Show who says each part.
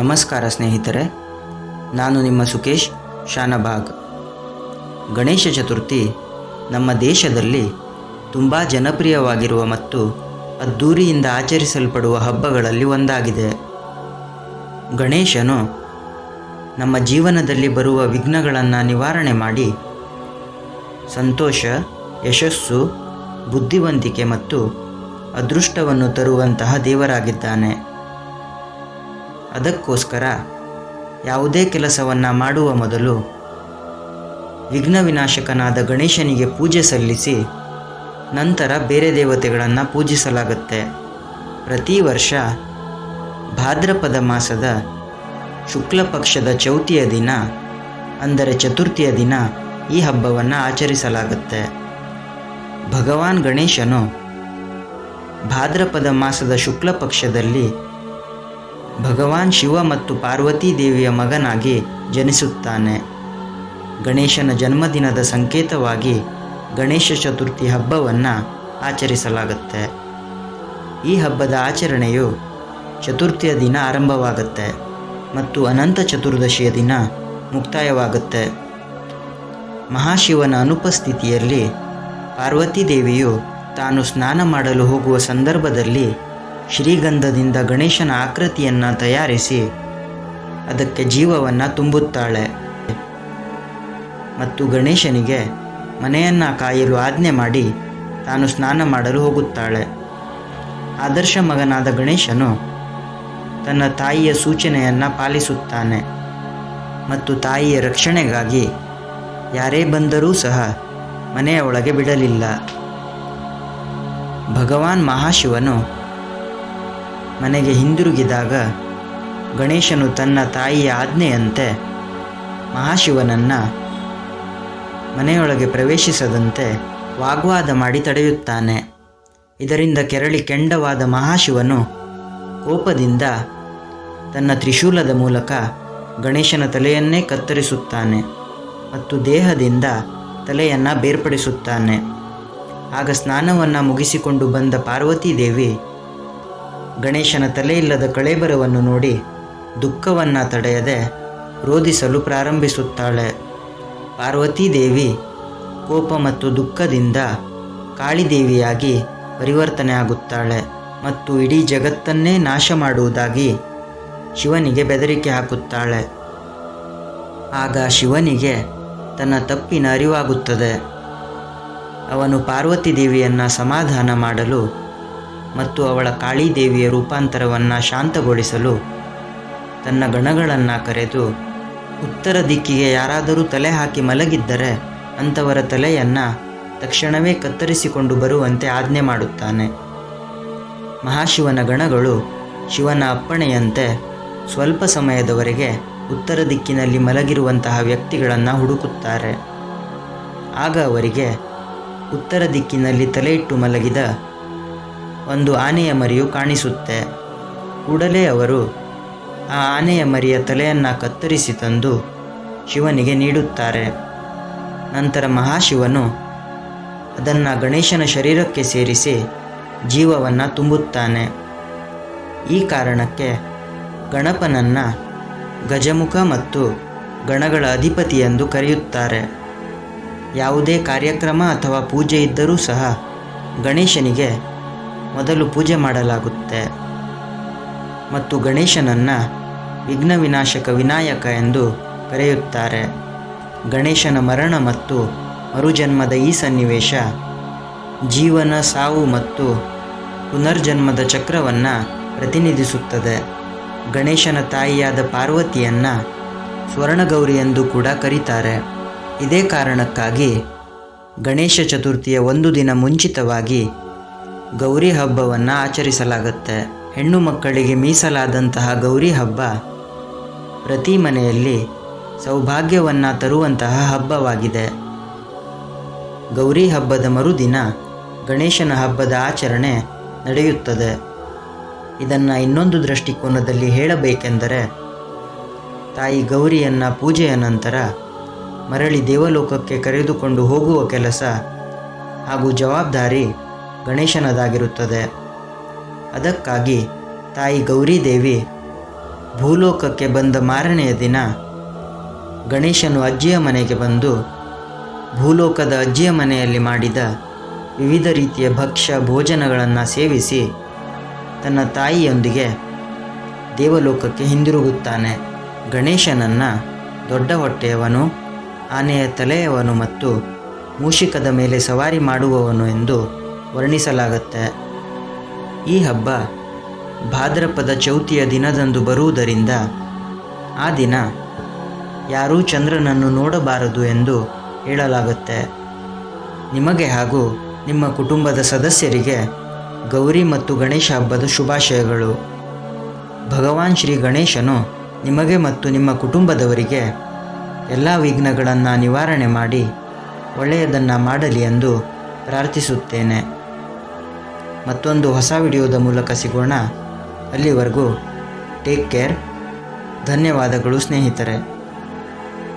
Speaker 1: ನಮಸ್ಕಾರ ಸ್ನೇಹಿತರೆ, ನಾನು ನಿಮ್ಮ ಸುಕೇಶ್ ಶಾನಭಾಗ್. ಗಣೇಶ ಚತುರ್ಥಿ ನಮ್ಮ ದೇಶದಲ್ಲಿ ತುಂಬ ಜನಪ್ರಿಯವಾಗಿರುವ ಮತ್ತು ಅದ್ಧೂರಿಯಿಂದ ಆಚರಿಸಲ್ಪಡುವ ಹಬ್ಬಗಳಲ್ಲಿ ಒಂದಾಗಿದೆ. ಗಣೇಶನು ನಮ್ಮ ಜೀವನದಲ್ಲಿ ಬರುವ ವಿಘ್ನಗಳನ್ನು ನಿವಾರಣೆ ಮಾಡಿ ಸಂತೋಷ, ಯಶಸ್ಸು, ಬುದ್ಧಿವಂತಿಕೆ ಮತ್ತು ಅದೃಷ್ಟವನ್ನು ತರುವಂತಹ ದೇವರಾಗಿದ್ದಾನೆ. ಅದಕ್ಕೋಸ್ಕರ ಯಾವುದೇ ಕೆಲಸವನ್ನು ಮಾಡುವ ಮೊದಲು ವಿಘ್ನ ವಿನಾಶಕನಾದ ಗಣೇಶನಿಗೆ ಪೂಜೆ ಸಲ್ಲಿಸಿ ನಂತರ ಬೇರೆ ದೇವತೆಗಳನ್ನು ಪೂಜಿಸಲಾಗುತ್ತೆ. ಪ್ರತಿ ವರ್ಷ ಭಾದ್ರಪದ ಮಾಸದ ಶುಕ್ಲ ಪಕ್ಷದ ಚೌತಿಯ ದಿನ ಅಂದರೆ ಚತುರ್ಥಿಯ ದಿನ ಈ ಹಬ್ಬವನ್ನು ಆಚರಿಸಲಾಗುತ್ತೆ. ಭಗವಾನ್ ಗಣೇಶನು ಭಾದ್ರಪದ ಮಾಸದ ಶುಕ್ಲ ಪಕ್ಷದಲ್ಲಿ ಭಗವಾನ್ ಶಿವ ಮತ್ತು ಪಾರ್ವತೀ ದೇವಿಯ ಮಗನಾಗಿ ಜನಿಸುತ್ತಾನೆ. ಗಣೇಶನ ಜನ್ಮದಿನದ ಸಂಕೇತವಾಗಿ ಗಣೇಶ ಚತುರ್ಥಿ ಹಬ್ಬವನ್ನು ಆಚರಿಸಲಾಗುತ್ತೆ. ಈ ಹಬ್ಬದ ಆಚರಣೆಯು ಚತುರ್ಥಿಯ ದಿನ ಆರಂಭವಾಗುತ್ತೆ ಮತ್ತು ಅನಂತ ಚತುರ್ದಶಿಯ ದಿನ ಮುಕ್ತಾಯವಾಗುತ್ತೆ. ಮಹಾಶಿವನ ಅನುಪಸ್ಥಿತಿಯಲ್ಲಿ ಪಾರ್ವತೀ ದೇವಿಯು ತಾನು ಸ್ನಾನ ಮಾಡಲು ಹೋಗುವ ಸಂದರ್ಭದಲ್ಲಿ ಶ್ರೀಗಂಧದಿಂದ ಗಣೇಶನ ಆಕೃತಿಯನ್ನು ತಯಾರಿಸಿ ಅದಕ್ಕೆ ಜೀವವನ್ನು ತುಂಬುತ್ತಾಳೆ. ಮತ್ತು ಗಣೇಶನಿಗೆ ಮನೆಯನ್ನು ಕಾಯಲು ಆಜ್ಞೆ ಮಾಡಿ ತಾನು ಸ್ನಾನ ಮಾಡಲು ಹೋಗುತ್ತಾಳೆ. ಆದರ್ಶ ಮಗನಾದ ಗಣೇಶನು ತನ್ನ ತಾಯಿಯ ಸೂಚನೆಯನ್ನು ಪಾಲಿಸುತ್ತಾನೆ ಮತ್ತು ತಾಯಿಯ ರಕ್ಷಣೆಗಾಗಿ ಯಾರೇ ಬಂದರೂ ಸಹ ಮನೆಯ ಒಳಗೆ ಬಿಡಲಿಲ್ಲ. ಭಗವಾನ್ ಮಹಾಶಿವನು ಮನೆಗೆ ಹಿಂದಿರುಗಿದಾಗ ಗಣೇಶನು ತನ್ನ ತಾಯಿಯ ಆಜ್ಞೆಯಂತೆ ಮಹಾಶಿವನನ್ನು ಮನೆಯೊಳಗೆ ಪ್ರವೇಶಿಸದಂತೆ ವಾಗ್ವಾದ ಮಾಡಿ ತಡೆಯುತ್ತಾನೆ. ಇದರಿಂದ ಕೆರಳಿ ಕೆಂಡವಾದ ಮಹಾಶಿವನು ಕೋಪದಿಂದ ತನ್ನ ತ್ರಿಶೂಲದ ಮೂಲಕ ಗಣೇಶನ ತಲೆಯನ್ನೇ ಕತ್ತರಿಸುತ್ತಾನೆ ಮತ್ತು ದೇಹದಿಂದ ತಲೆಯನ್ನು ಬೇರ್ಪಡಿಸುತ್ತಾನೆ. ಆಗ ಸ್ನಾನವನ್ನು ಮುಗಿಸಿಕೊಂಡು ಬಂದ ಪಾರ್ವತೀ ದೇವಿ ಗಣೇಶನ ತಲೆಯಿಲ್ಲದ ಕಳೇಬರವನ್ನು ನೋಡಿ ದುಃಖವನ್ನು ತಡೆಯದೆ ರೋಧಿಸಲು ಪ್ರಾರಂಭಿಸುತ್ತಾಳೆ. ಪಾರ್ವತೀದೇವಿ ಕೋಪ ಮತ್ತು ದುಃಖದಿಂದ ಕಾಳಿದೇವಿಯಾಗಿ ಪರಿವರ್ತನೆ ಆಗುತ್ತಾಳೆ ಮತ್ತು ಇಡೀ ಜಗತ್ತನ್ನೇ ನಾಶ ಮಾಡುವುದಾಗಿ ಶಿವನಿಗೆ ಬೆದರಿಕೆ ಹಾಕುತ್ತಾಳೆ. ಆಗ ಶಿವನಿಗೆ ತನ್ನ ತಪ್ಪಿನ ಅರಿವಾಗುತ್ತದೆ. ಅವನು ಪಾರ್ವತಿ ದೇವಿಯನ್ನು ಸಮಾಧಾನ ಮಾಡಲು ಮತ್ತು ಅವಳ ಕಾಳಿದೇವಿಯ ರೂಪಾಂತರವನ್ನು ಶಾಂತಗೊಳಿಸಲು ತನ್ನ ಗಣಗಳನ್ನು ಕರೆದು, ಉತ್ತರ ದಿಕ್ಕಿಗೆ ಯಾರಾದರೂ ತಲೆ ಹಾಕಿ ಮಲಗಿದ್ದರೆ ಅಂಥವರ ತಲೆಯನ್ನು ತಕ್ಷಣವೇ ಕತ್ತರಿಸಿಕೊಂಡು ಬರುವಂತೆ ಆಜ್ಞೆ ಮಾಡುತ್ತಾನೆ. ಮಹಾಶಿವನ ಗಣಗಳು ಶಿವನ ಅಪ್ಪಣೆಯಂತೆ ಸ್ವಲ್ಪ ಸಮಯದವರೆಗೆ ಉತ್ತರ ದಿಕ್ಕಿನಲ್ಲಿ ಮಲಗಿರುವಂತಹ ವ್ಯಕ್ತಿಗಳನ್ನು ಹುಡುಕುತ್ತಾರೆ. ಆಗ ಅವರಿಗೆ ಉತ್ತರ ದಿಕ್ಕಿನಲ್ಲಿ ತಲೆಯಿಟ್ಟು ಮಲಗಿದ ಒಂದು ಆನೆಯ ಮರಿಯು ಕಾಣಿಸುತ್ತೆ. ಕೂಡಲೇ ಅವರು ಆ ಆನೆಯ ಮರಿಯ ತಲೆಯನ್ನು ಕತ್ತರಿಸಿ ತಂದು ಶಿವನಿಗೆ ನೀಡುತ್ತಾರೆ. ನಂತರ ಮಹಾಶಿವನು ಅದನ್ನು ಗಣೇಶನ ಶರೀರಕ್ಕೆ ಸೇರಿಸಿ ಜೀವವನ್ನು ತುಂಬುತ್ತಾನೆ. ಈ ಕಾರಣಕ್ಕೆ ಗಣಪನನ್ನು ಗಜಮುಖ ಮತ್ತು ಗಣಗಳ ಅಧಿಪತಿ ಎಂದು ಕರೆಯುತ್ತಾರೆ. ಯಾವುದೇ ಕಾರ್ಯಕ್ರಮ ಅಥವಾ ಪೂಜೆ ಇದ್ದರೂ ಸಹ ಗಣೇಶನಿಗೆ ಮೊದಲು ಪೂಜೆ ಮಾಡಲಾಗುತ್ತೆ. ಮತ್ತು ಗಣೇಶನನ್ನು ವಿಘ್ನ ವಿನಾಶಕ ವಿನಾಯಕ ಎಂದು ಕರೆಯುತ್ತಾರೆ. ಗಣೇಶನ ಮರಣ ಮತ್ತು ಮರುಜನ್ಮದ ಈ ಸನ್ನಿವೇಶ ಜೀವನ, ಸಾವು ಮತ್ತು ಪುನರ್ಜನ್ಮದ ಚಕ್ರವನ್ನು ಪ್ರತಿನಿಧಿಸುತ್ತದೆ. ಗಣೇಶನ ತಾಯಿಯಾದ ಪಾರ್ವತಿಯನ್ನು ಸ್ವರ್ಣಗೌರಿ ಎಂದು ಕೂಡ ಕರೀತಾರೆ. ಇದೇ ಕಾರಣಕ್ಕಾಗಿ ಗಣೇಶ ಚತುರ್ಥಿಯ ಒಂದು ದಿನ ಮುಂಚಿತವಾಗಿ ಗೌರಿ ಹಬ್ಬವನ್ನು ಆಚರಿಸಲಾಗುತ್ತೆ. ಹೆಣ್ಣು ಮಕ್ಕಳಿಗೆ ಮೀಸಲಾದಂತಹ ಗೌರಿ ಹಬ್ಬ ಪ್ರತಿ ಮನೆಯಲ್ಲಿ ಸೌಭಾಗ್ಯವನ್ನು ತರುವಂತಹ ಹಬ್ಬವಾಗಿದೆ. ಗೌರಿ ಹಬ್ಬದ ಮರುದಿನ ಗಣೇಶನ ಹಬ್ಬದ ಆಚರಣೆ ನಡೆಯುತ್ತದೆ. ಇದನ್ನು ಇನ್ನೊಂದು ದೃಷ್ಟಿಕೋನದಲ್ಲಿ ಹೇಳಬೇಕೆಂದರೆ, ತಾಯಿ ಗೌರಿಯನ್ನು ಪೂಜೆಯ ನಂತರ ಮರಳಿ ದೇವಲೋಕಕ್ಕೆ ಕರೆದುಕೊಂಡು ಹೋಗುವ ಕೆಲಸ ಹಾಗೂ ಜವಾಬ್ದಾರಿ ಗಣೇಶನದಾಗಿರುತ್ತದೆ. ಅದಕ್ಕಾಗಿ ತಾಯಿ ಗೌರಿದೇವಿ ಭೂಲೋಕಕ್ಕೆ ಬಂದ ಮಾರನೆಯ ದಿನ ಗಣೇಶನು ಅಜ್ಜಿಯ ಮನೆಗೆ ಬಂದು ಭೂಲೋಕದ ಅಜ್ಜಿಯ ಮನೆಯಲ್ಲಿ ಮಾಡಿದ ವಿವಿಧ ರೀತಿಯ ಭಕ್ಷ್ಯ ಭೋಜನಗಳನ್ನು ಸೇವಿಸಿ ತನ್ನ ತಾಯಿಯೊಂದಿಗೆ ದೇವಲೋಕಕ್ಕೆ ಹಿಂದಿರುಗುತ್ತಾನೆ. ಗಣೇಶನನ್ನು ದೊಡ್ಡ ಹೊಟ್ಟೆಯವನು, ಆನೆಯ ತಲೆಯವನು ಮತ್ತು ಮೂಷಿಕದ ಮೇಲೆ ಸವಾರಿ ಮಾಡುವವನು ಎಂದು ವರ್ಣಿಸಲಾಗುತ್ತೆ. ಈ ಹಬ್ಬ ಭಾದ್ರಪದ ಚೌತಿಯ ದಿನದಂದು ಬರುವುದರಿಂದ ಆ ದಿನ ಯಾರೂ ಚಂದ್ರನನ್ನು ನೋಡಬಾರದು ಎಂದು ಹೇಳಲಾಗುತ್ತೆ. ನಿಮಗೆ ಹಾಗೂ ನಿಮ್ಮ ಕುಟುಂಬದ ಸದಸ್ಯರಿಗೆ ಗೌರಿ ಮತ್ತು ಗಣೇಶ ಹಬ್ಬದ ಶುಭಾಶಯಗಳು. ಭಗವಾನ್ ಶ್ರೀ ಗಣೇಶನು ನಿಮಗೆ ಮತ್ತು ನಿಮ್ಮ ಕುಟುಂಬದವರಿಗೆ ಎಲ್ಲ ವಿಘ್ನಗಳನ್ನು ನಿವಾರಣೆ ಮಾಡಿ ಒಳ್ಳೆಯದನ್ನು ಮಾಡಲಿ ಎಂದು ಪ್ರಾರ್ಥಿಸುತ್ತೇನೆ. ಮತ್ತೊಂದು ಹೊಸ ವಿಡಿಯೋದ ಮೂಲಕ ಸಿಗೋಣ. ಅಲ್ಲಿವರೆಗೂ ಟೇಕ್ ಕೇರ್ ಧನ್ಯವಾದಗಳು ಸ್ನೇಹಿತರೆ.